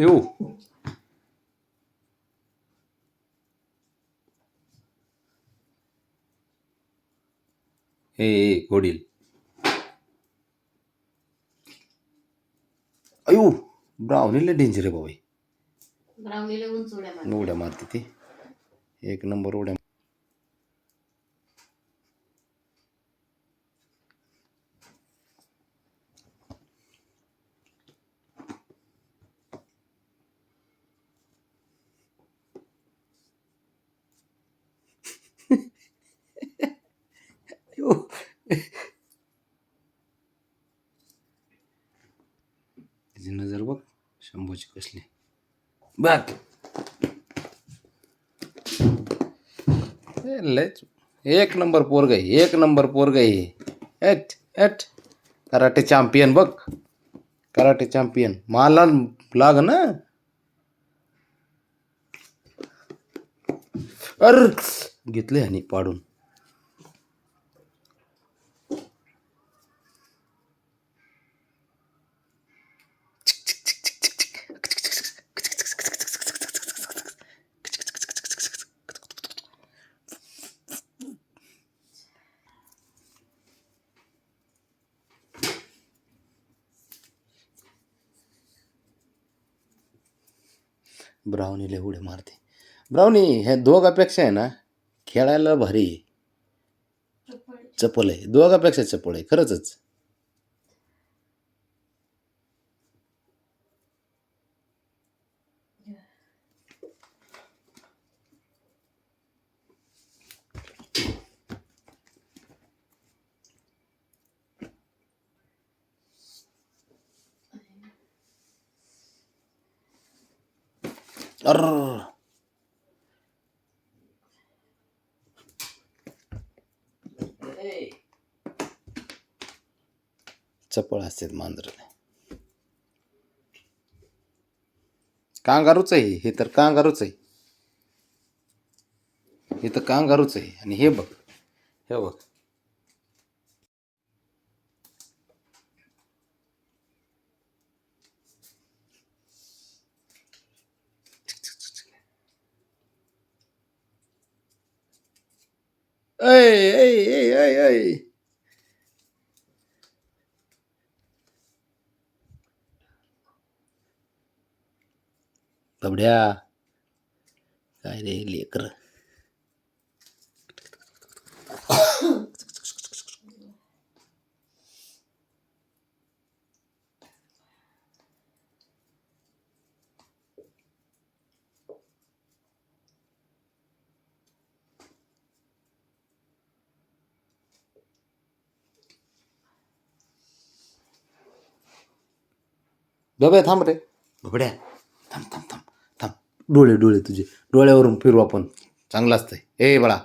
येऊ हे वडील अयो ब्राउनीला डेंजर आहे बाबा ब्राउनीला उंच उड्या मारते. ती. एक नंबर उड्या अयो. तिची नज़र बघ शंभूची कसली। बघ। लयच एक नंबर पोरग आहे एक नंबर पोरग आहे एट एट। कराटे चॅम्पियन बघ। कराटे चॅम्पियन मला लाग ना। अर। घेतले आणि पाडून। ब्राउनीला उडे मारते. ब्राउनी ह्या दोघापेक्षा आहे ना खेळायला भारी आहे. चपल आहे. दोघापेक्षा चपल आहे खरंच अर चपळ असतात मांजर कांगारूच आहे हे तर कांगारूच आहे. हे तर कांगारूच आहे. आणि हे बघ हे बघ. Ê, ê, ê, ê, ê. அப்படியா காய்கறி இருக்கிற बबड्या थांब रे. बबड्या थांब थांब थांब थांब. डोळे डोळे तुझे. डोळ्यावरून फिरू आपण. चांगलं असतंय. ए बाळा.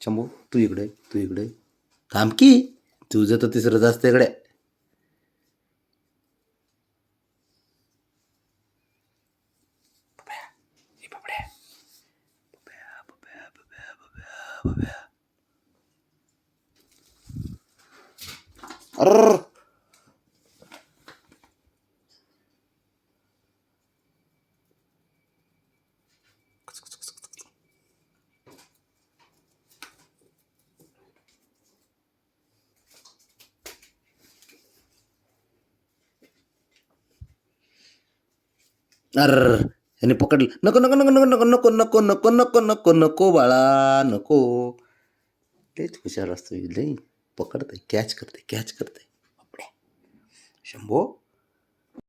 शंभू तू इकडे तू इकडे. थांब की. तुझं तर तिसरंच असतं इकडे. बबड्या, अर ह्याने पकडलं नको नको नको नको नको नको नको नको नको नको नको बाळा नको तेच हुशार असतो लई लय पकडते कॅच करते कॅच करते शंभो